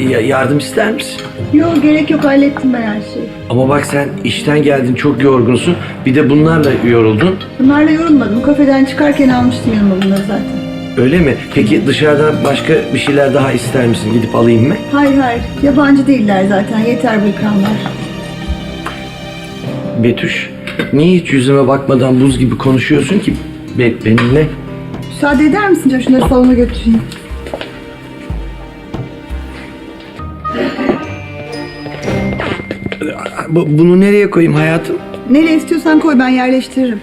Ya- ya- yardım ister misin? Yok gerek yok hallettim ben her şeyi. Ama bak sen işten geldin çok yorgunsun. Bir de bunlarla yoruldun. Bunlarla yorulmadım. Kafeden çıkarken almıştım yanıma bunları zaten. Öyle mi? Peki dışarıdan başka bir şeyler daha ister misin? Gidip alayım mı? Hayır hayır. Yabancı değiller zaten. Yeter bu ikramlar. Betüş, niye hiç yüzüme bakmadan buz gibi konuşuyorsun ki be- benimle? Müsaade eder misin canım? Şunları salona götüreyim. Bu- bunu nereye koyayım hayatım? Nereye istiyorsan koy ben yerleştiririm.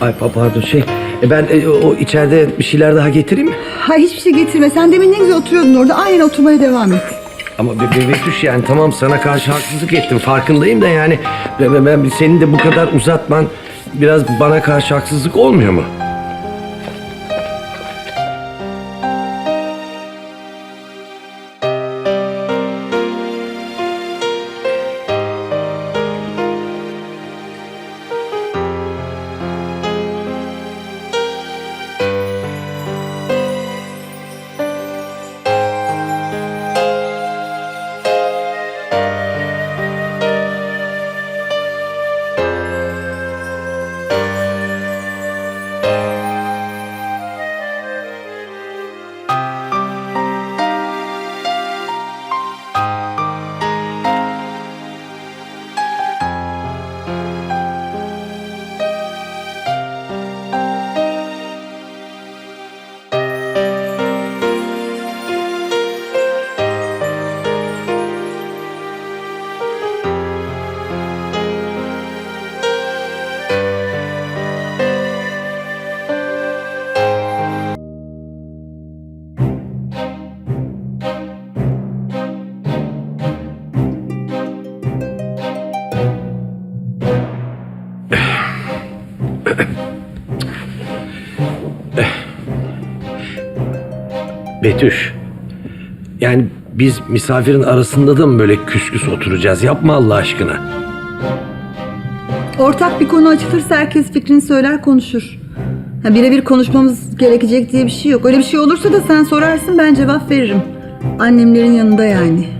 Ay pa- pardon şey, e, ben e, o içeride bir şeyler daha getireyim mi? Hayır hiçbir şey getirme. Sen demin ne güzel oturuyordun orada. Aynen oturmaya devam et. Ama be, be- Betüş yani tamam sana karşı haksızlık ettim farkındayım da yani ben- ben senin de bu kadar uzatman biraz bana karşı haksızlık olmuyor mu? Betüş. Yani biz misafirin arasında da mı böyle küs küs oturacağız? Yapma Allah aşkına. Ortak bir konu açılırsa herkes fikrini söyler konuşur. Ha, birebir konuşmamız gerekecek diye bir şey yok. Öyle bir şey olursa da sen sorarsın ben cevap veririm. Annemlerin yanında yani.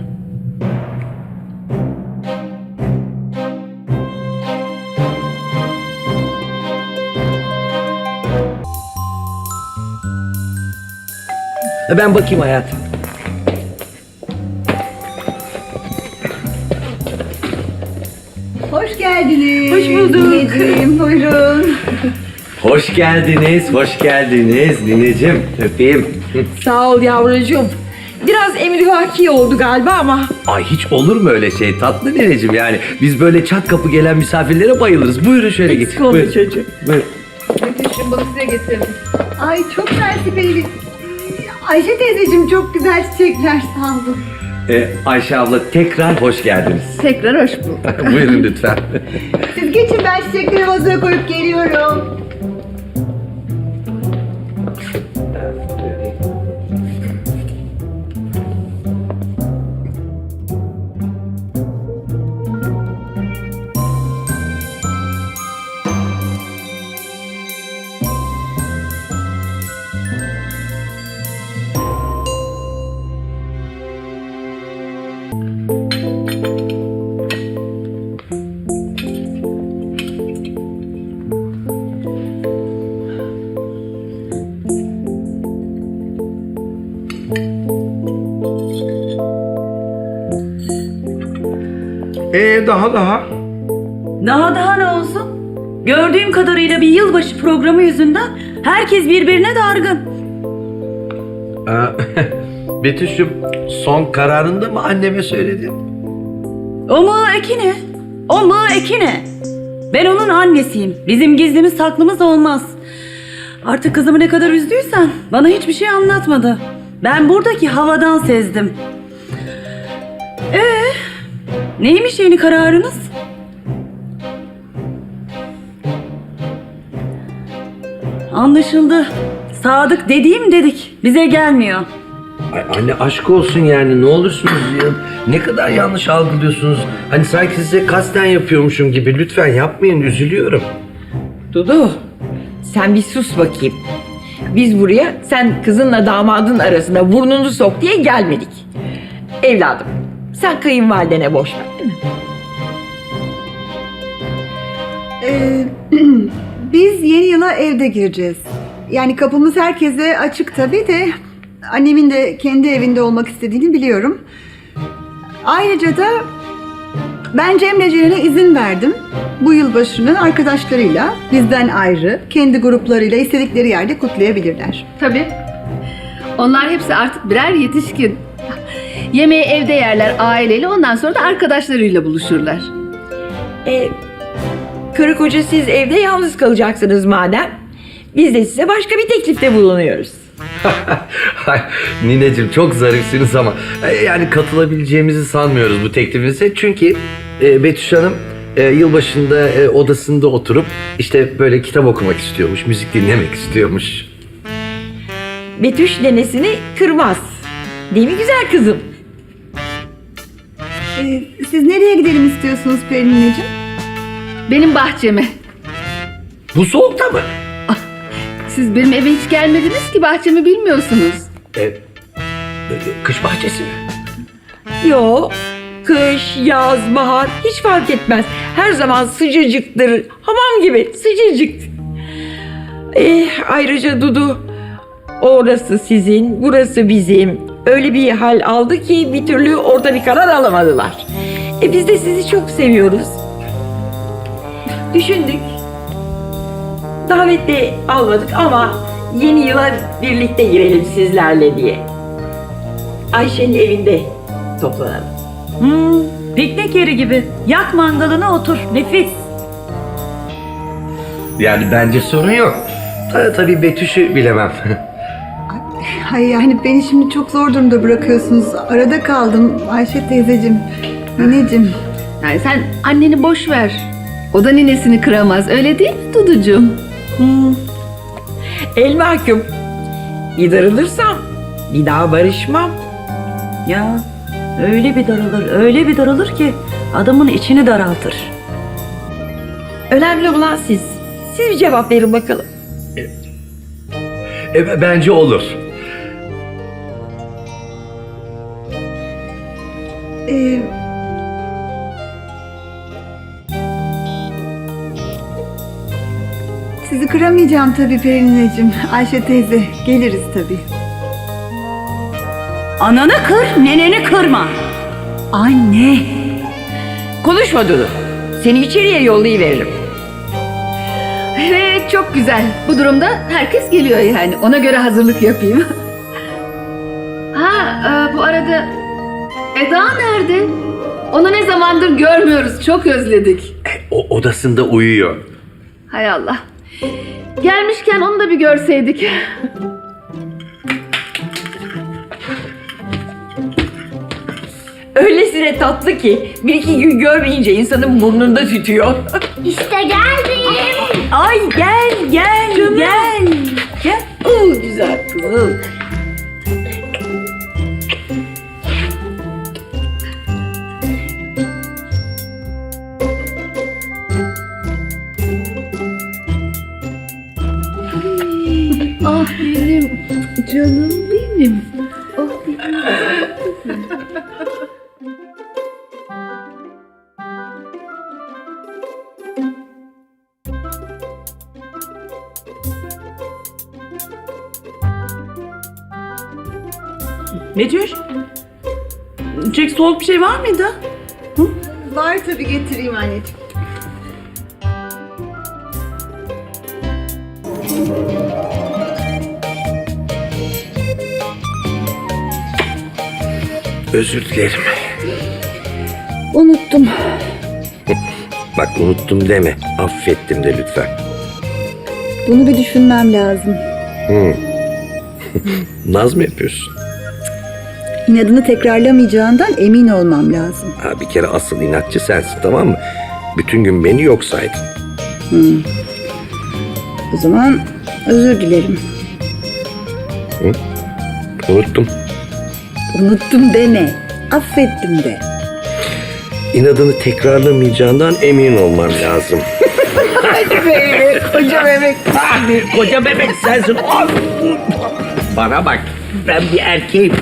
Ben bakayım hayatım. Hoş geldiniz. Hoş bulduk. Nineciğim, buyurun. Hoş geldiniz, hoş geldiniz Nineciğim. Öpeyim. Sağ ol yavrucuğum. Biraz emrivaki oldu galiba ama Ay hiç olur mu öyle şey tatlı Nineciğim yani. Biz böyle çat kapı gelen misafirlere bayılırız. Buyurun şöyle Eksik geçin. olma Buyurun. çocuğum. Buyurun. Betüş'üm bunu size getirdim. Ay çok mersi Pelin. Ayşe teyzeciğim çok güzel çiçekler sağ olun. Ee, Ayşe abla tekrar hoş geldiniz. Tekrar hoş bulduk. Buyurun lütfen. Siz geçin ben çiçekleri vazoya koyup geliyorum. Ee daha daha. Daha daha ne olsun? Gördüğüm kadarıyla bir yılbaşı programı yüzünden herkes birbirine dargın. Aa, Betüş'üm son kararında mı anneme söyledin? O mu Ekine? O mu Ekine? Ben onun annesiyim. Bizim gizlimiz saklımız olmaz. Artık kızımı ne kadar üzdüysen bana hiçbir şey anlatmadı. Ben buradaki havadan sezdim. Ee, neymiş yeni kararınız? Anlaşıldı. Sadık dediğim dedik. Bize gelmiyor. Ay anne aşk olsun yani ne olursunuz ya. Ne kadar yanlış algılıyorsunuz. Hani sanki size kasten yapıyormuşum gibi. Lütfen yapmayın üzülüyorum. Dudu sen bir sus bakayım. Biz buraya sen kızınla damadın arasına burnunu sok diye gelmedik. Evladım sen kayınvalidene boş ver değil mi? Ee, biz yeni yıla evde gireceğiz. Yani kapımız herkese açık tabii de annemin de kendi evinde olmak istediğini biliyorum. Ayrıca da ben Cemre Ceren'e izin verdim. Bu yılbaşını arkadaşlarıyla bizden ayrı kendi gruplarıyla istedikleri yerde kutlayabilirler. Tabii. Onlar hepsi artık birer yetişkin. Yemeği evde yerler aileyle ondan sonra da arkadaşlarıyla buluşurlar. E, karı koca siz evde yalnız kalacaksınız madem. Biz de size başka bir teklifte bulunuyoruz. Nineciğim çok zarifsiniz ama e, yani katılabileceğimizi sanmıyoruz bu teklifinize. Çünkü e, Betüş Hanım e, yılbaşında e, odasında oturup işte böyle kitap okumak istiyormuş, müzik dinlemek istiyormuş. Betüş nenesini kırmaz. Değil mi güzel kızım? Ee, siz nereye gidelim istiyorsunuz Pelin Nineciğim? Benim bahçeme. Bu soğukta mı? Siz benim eve hiç gelmediniz ki bahçemi bilmiyorsunuz. E, e, kış bahçesi mi? Yo, kış, yaz, bahar hiç fark etmez. Her zaman sıcacıktır. Hamam gibi sıcacık. Eh, ayrıca Dudu, orası sizin, burası bizim. Öyle bir hal aldı ki bir türlü orada bir karar alamadılar. E biz de sizi çok seviyoruz. Düşündük. Davet de almadık ama yeni yıla birlikte girelim sizlerle diye. Ayşe'nin evinde toplanalım. Hmm, piknik yeri gibi. Yak mangalına otur. Nefis. Yani bence sorun yok. Ta, tabii Betüş'ü bilemem. Hayır yani beni şimdi çok zor durumda bırakıyorsunuz. Arada kaldım Ayşe teyzeciğim, nineciğim. Yani sen anneni boş ver. O da ninesini kıramaz öyle değil mi Duducuğum? El mahkum. Bir darılırsam bir daha barışmam. Ya öyle bir daralır, öyle bir daralır ki adamın içini daraltır. Önemli olan siz. Siz bir cevap verin bakalım. E, bence olur. Ee, sizi kıramayacağım tabii Perinineciğim. Ayşe teyze geliriz tabii. Ananı kır, neneni kırma. Anne. Konuşma Dudu. Seni içeriye yollayıveririm. Evet çok güzel. Bu durumda herkes geliyor yani. Ona göre hazırlık yapayım. ha e, bu arada Eda nerede? Onu ne zamandır görmüyoruz. Çok özledik. E, o odasında uyuyor. Hay Allah. Gelmişken onu da bir görseydik. Öylesine tatlı ki bir iki gün görmeyince insanın burnunda tütüyor. İşte geldim. Ay gel gel gel. Gel. Oo, güzel kızım. Canım benim. Oh benim. Betüş, içecek soğuk bir şey var mıydı? Var tabii getireyim anneciğim. Özür dilerim. Unuttum. Bak unuttum deme. Affettim de lütfen. Bunu bir düşünmem lazım. Naz mı yapıyorsun? İnadını tekrarlamayacağından emin olmam lazım. Ha, bir kere asıl inatçı sensin tamam mı? Bütün gün beni yok saydın. O zaman özür dilerim. Unuttum. Unuttum deme. Affettim de. İnadını tekrarlamayacağından emin olmam lazım. Koca bebek. Koca bebek sensin. Of! Bana bak. Ben bir erkeğim.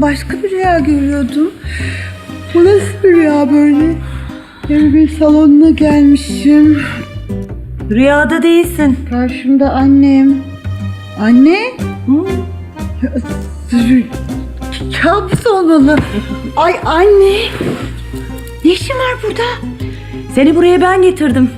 Ben başka bir rüya görüyordum. Bu nasıl bir rüya böyle? Evimin salonuna gelmişim. Rüyada değilsin. Karşımda annem. Anne? Rü- Kabus olmalı. Ay anne. Ne işin var burada? Seni buraya ben getirdim.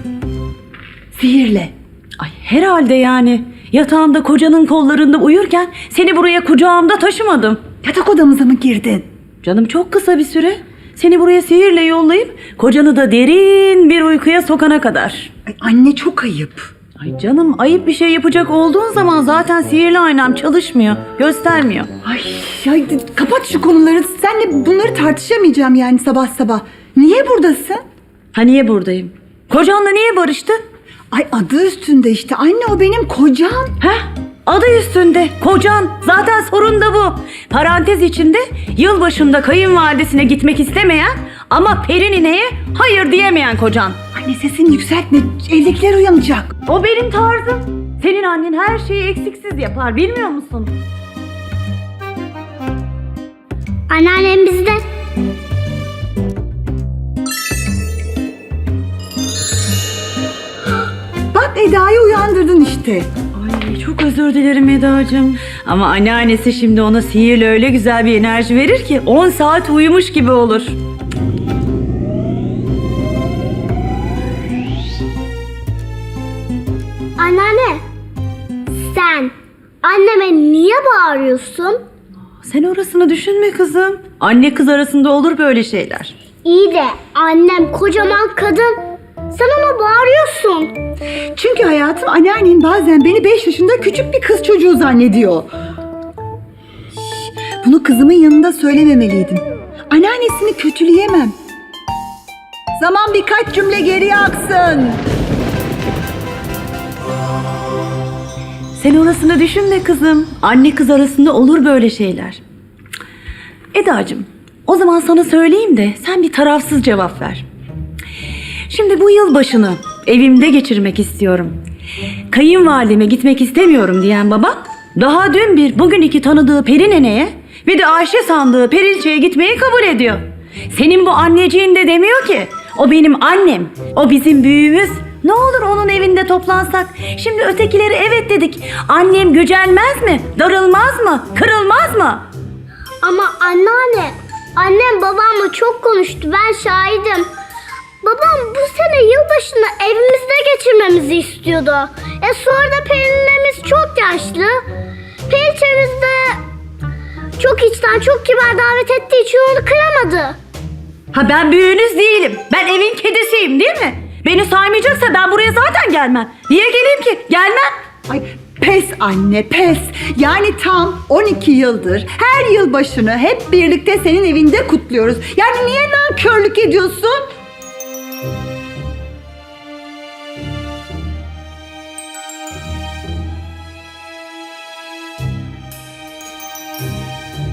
Sihirle. Ay herhalde yani. Yatağında kocanın kollarında uyurken seni buraya kucağımda taşımadım. Yatak odamıza mı girdin? Canım çok kısa bir süre. Seni buraya sihirle yollayıp kocanı da derin bir uykuya sokana kadar. Ay anne çok ayıp. Ay canım ayıp bir şey yapacak olduğun zaman zaten sihirli aynam çalışmıyor, göstermiyor. Ay, ay kapat şu konuları. Senle bunları tartışamayacağım yani sabah sabah. Niye buradasın? Ha niye buradayım? Kocanla niye barıştın? Ay adı üstünde işte. Anne o benim kocam. Heh, adı üstünde kocan. Zaten sorun da bu. Parantez içinde yılbaşında kayınvalidesine gitmek istemeyen ama Perine'ye hayır diyemeyen kocan. Anne sesini yükseltme. Evdekiler uyanacak. O benim tarzım. Senin annen her şeyi eksiksiz yapar bilmiyor musun? Anneannem bizde. Bak Eda'yı uyandırdın işte. Ay çok özür dilerim Eda'cığım. Ama anneannesi şimdi ona sihirle öyle güzel bir enerji verir ki 10 saat uyumuş gibi olur. Anneanne. Sen anneme niye bağırıyorsun? Sen orasını düşünme kızım. Anne kız arasında olur böyle şeyler. İyi de annem kocaman kadın. Sen ona bağırıyorsun. Çünkü hayatım anneannen bazen beni 5 yaşında küçük bir kız çocuğu zannediyor. Şş, Bunu kızımın yanında söylememeliydim. Anneannesini kötüleyemem. Zaman birkaç cümle geriye aksın. Sen orasını düşünme kızım. Anne kız arasında olur böyle şeyler. Eda'cığım, o zaman sana söyleyeyim de sen bir tarafsız cevap ver. Şimdi bu yılbaşını evimde geçirmek istiyorum. Kayınvalideme gitmek istemiyorum diyen baban daha dün bir bugün iki tanıdığı Peri neneye ve de Ayşe sandığı Perilçe'ye gitmeyi kabul ediyor. Senin bu anneciğin de demiyor ki o benim annem, o bizim büyüğümüz. Ne olur onun evinde toplansak. Şimdi ötekileri evet dedik. Annem gücenmez mi? Darılmaz mı? Kırılmaz mı? Ama anneanne. Annem babamla çok konuştu. Ben şahidim. Babam bu sene yılbaşını evimizde geçirmemizi istiyordu. E sonra da Pelin'imiz çok yaşlı. Periçemiz de çok içten, çok kibar davet ettiği için onu kıramadı. Ha ben büyüğünüz değilim. Ben evin kedisiyim değil mi? Beni saymayacaksa ben buraya zaten gelmem. Niye geleyim ki? Gelmem. Ay pes anne pes. Yani tam 12 yıldır her yıl başını hep birlikte senin evinde kutluyoruz. Yani niye nankörlük ediyorsun?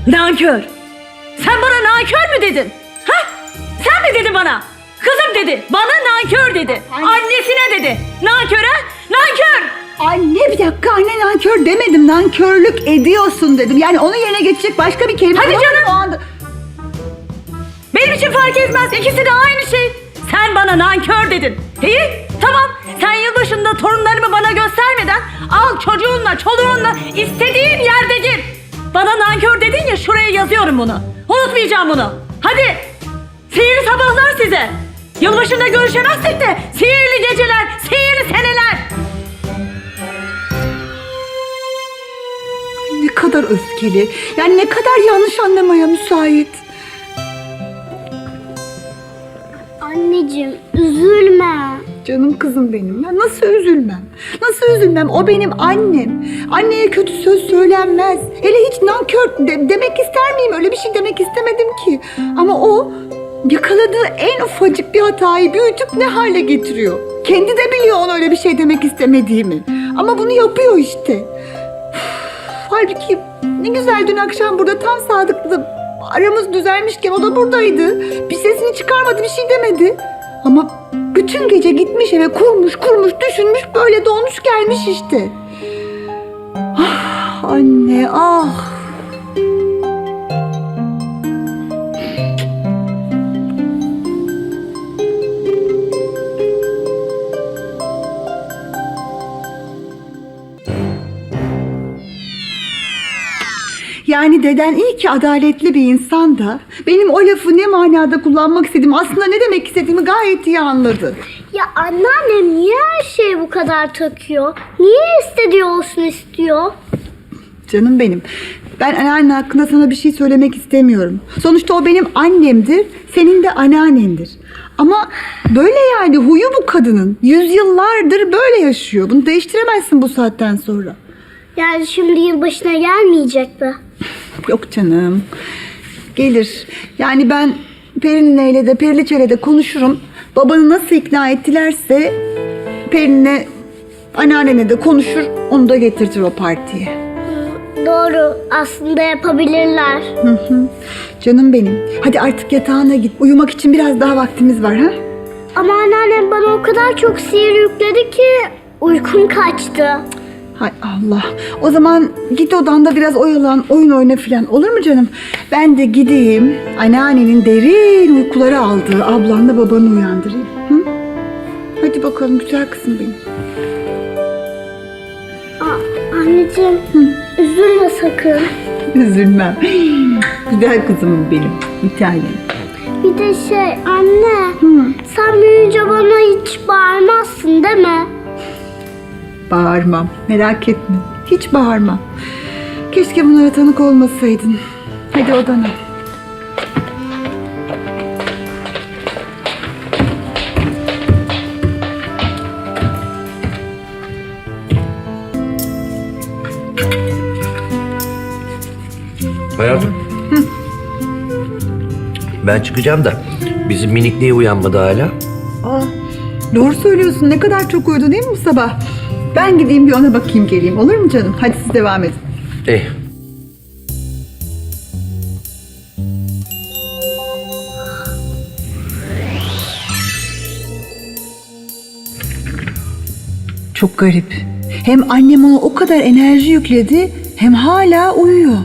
Nankör. Sen bana nankör mü dedin? Ha? Sen mi dedin bana? Kızım dedi. Bana nankör dedi. Annesine dedi. Nankör ha? Nankör. Anne bir dakika anne nankör demedim. Nankörlük ediyorsun dedim. Yani onun yerine geçecek başka bir kelime. Hadi yok canım. o anda. Benim için fark etmez. İkisi de aynı şey. Sen bana nankör dedin. İyi tamam. Sen yılbaşında torunlarımı bana göstermeden al çocuğunla çoluğunla istediğin yerde gir. Bana nankör dedin ya şuraya yazıyorum bunu. Unutmayacağım bunu. Hadi. Sihirli sabahlar size. Yılbaşında görüşemezsek de sihirli geceler, sihirli seneler. Ne kadar öfkeli. Yani ne kadar yanlış anlamaya müsait. Anneciğim üzülme. Canım kızım benim. Ya nasıl üzülmem? Nasıl üzülmem? O benim annem. Anneye kötü söz söylenmez. Hele hiç nankör de- demek ister miyim? Öyle bir şey demek istemedim ki. Ama o yakaladığı en ufacık bir hatayı büyütüp ne hale getiriyor. Kendi de biliyor ona öyle bir şey demek istemediğimi. Ama bunu yapıyor işte. Üf, Halbuki ne güzel dün akşam burada tam sadıklı aramız düzelmişken o da buradaydı. Bir sesini çıkarmadı bir şey demedi. Ama bütün gece gitmiş eve kurmuş kurmuş düşünmüş böyle dolmuş gelmiş işte. Ah anne ah. Yani deden iyi ki adaletli bir insan da benim o lafı ne manada kullanmak istediğimi aslında ne demek istediğimi gayet iyi anladı. Ya anneannem niye her şeye bu kadar takıyor? Niye istediği olsun istiyor? Canım benim. Ben anneanne hakkında sana bir şey söylemek istemiyorum. Sonuçta o benim annemdir, senin de anneannendir. Ama böyle yani huyu bu kadının. Yüzyıllardır böyle yaşıyor. Bunu değiştiremezsin bu saatten sonra. Yani şimdi yılbaşına gelmeyecek mi? Yok canım. Gelir. Yani ben Perine'yle de Periliçe'yle de konuşurum. Babanı nasıl ikna ettilerse Perine anneannene de konuşur. Onu da getirtir o partiye. Doğru aslında yapabilirler. Canım benim. Hadi artık yatağına git. Uyumak için biraz daha vaktimiz var ha? Ama anneannem bana o kadar çok sihir yükledi ki uykum kaçtı. Hay Allah. O zaman git odanda biraz oyalan, oyun oyna filan. Olur mu canım? Ben de gideyim. Anneannenin derin uykuları aldığı ablanla babanı uyandırayım. Hı? Hadi bakalım güzel kızım benim. Anneciğim üzülme sakın. Üzülmem. Güzel kızım benim. Bir tanem. Bir de şey anne sen büyüyünce bana hiç bağırmazsın değil mi? Bağırmam. Merak etme. Hiç bağırmam. Keşke bunlara tanık olmasaydın. Hadi odana. Hayatım. Ben çıkacağım da bizim minik niye uyanmadı hala? Aa, doğru söylüyorsun. Ne kadar çok uyudu değil mi bu sabah? Ben gideyim bir ona bakayım geleyim. Olur mu canım? Hadi siz devam edin. Eh. Çok garip. Hem annem ona o kadar enerji yükledi hem hala uyuyor.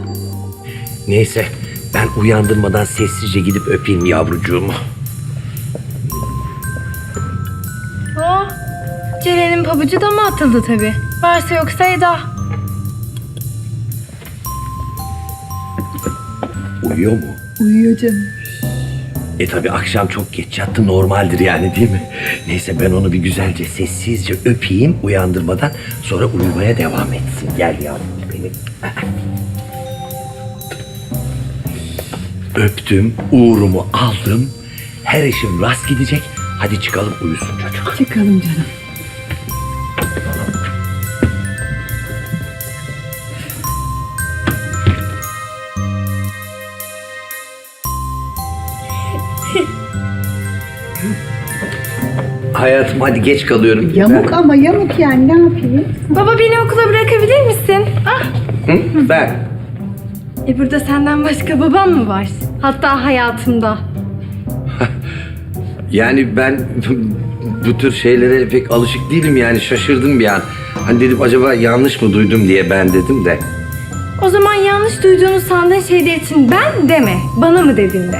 Neyse ben uyandırmadan sessizce gidip öpeyim yavrucuğumu. Pabucu da mı atıldı tabii? Varsa yoksa Eda. Uyuyor mu? Uyuyor canım. E tabi akşam çok geç yattı normaldir yani değil mi? Neyse ben onu bir güzelce sessizce öpeyim uyandırmadan sonra uyumaya devam etsin. Gel yavrum benim. Öptüm, uğrumu aldım. Her işim rast gidecek. Hadi çıkalım uyusun çocuk. Çıkalım canım. Hayatım hadi geç kalıyorum. Yamuk ama yamuk yani ne yapayım? Baba beni okula bırakabilir misin? Ah, Ben, Hı? ben. e burada senden başka babam mı var? Hatta hayatımda. Yani ben bu tür şeylere pek alışık değilim yani şaşırdım bir an. Hani dedim acaba yanlış mı duydum diye ben dedim de. O zaman yanlış duyduğunu sandığın şeyler için ben deme. Bana mı dedin de.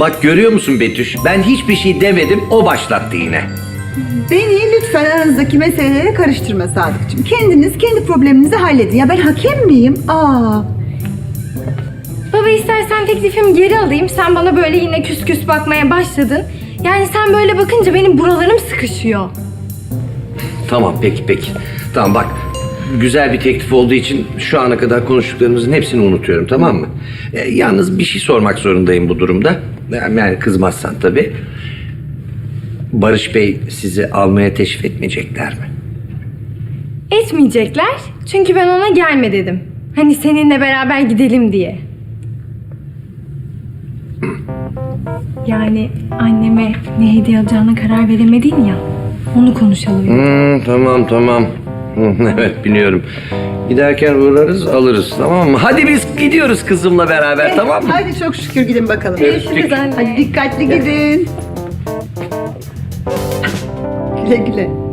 Bak görüyor musun Betüş? Ben hiçbir şey demedim o başlattı yine. Beni lütfen aranızdaki meselelere karıştırma Sadıkçım. Kendiniz kendi probleminizi halledin. Ya ben hakem miyim? Aa. Baba istersen teklifimi geri alayım. Sen bana böyle yine küs küs bakmaya başladın. Yani sen böyle bakınca benim buralarım sıkışıyor. Tamam peki peki. Tamam bak güzel bir teklif olduğu için şu ana kadar konuştuklarımızın hepsini unutuyorum tamam mı? E, yalnız bir şey sormak zorundayım bu durumda. Yani kızmazsan tabii. Barış Bey sizi almaya teşvik etmeyecekler mi? Etmeyecekler. Çünkü ben ona gelme dedim. Hani seninle beraber gidelim diye. Yani anneme ne hediye alacağına karar veremedin ya. Onu konuşalım. Hmm, tamam tamam. Evet biliyorum. Giderken uğrarız alırız tamam mı? Hadi biz gidiyoruz kızımla beraber tamam mı? Hadi çok şükür gidin bakalım. Görüşürüz anne. Hadi dikkatli gidin. Güle güle.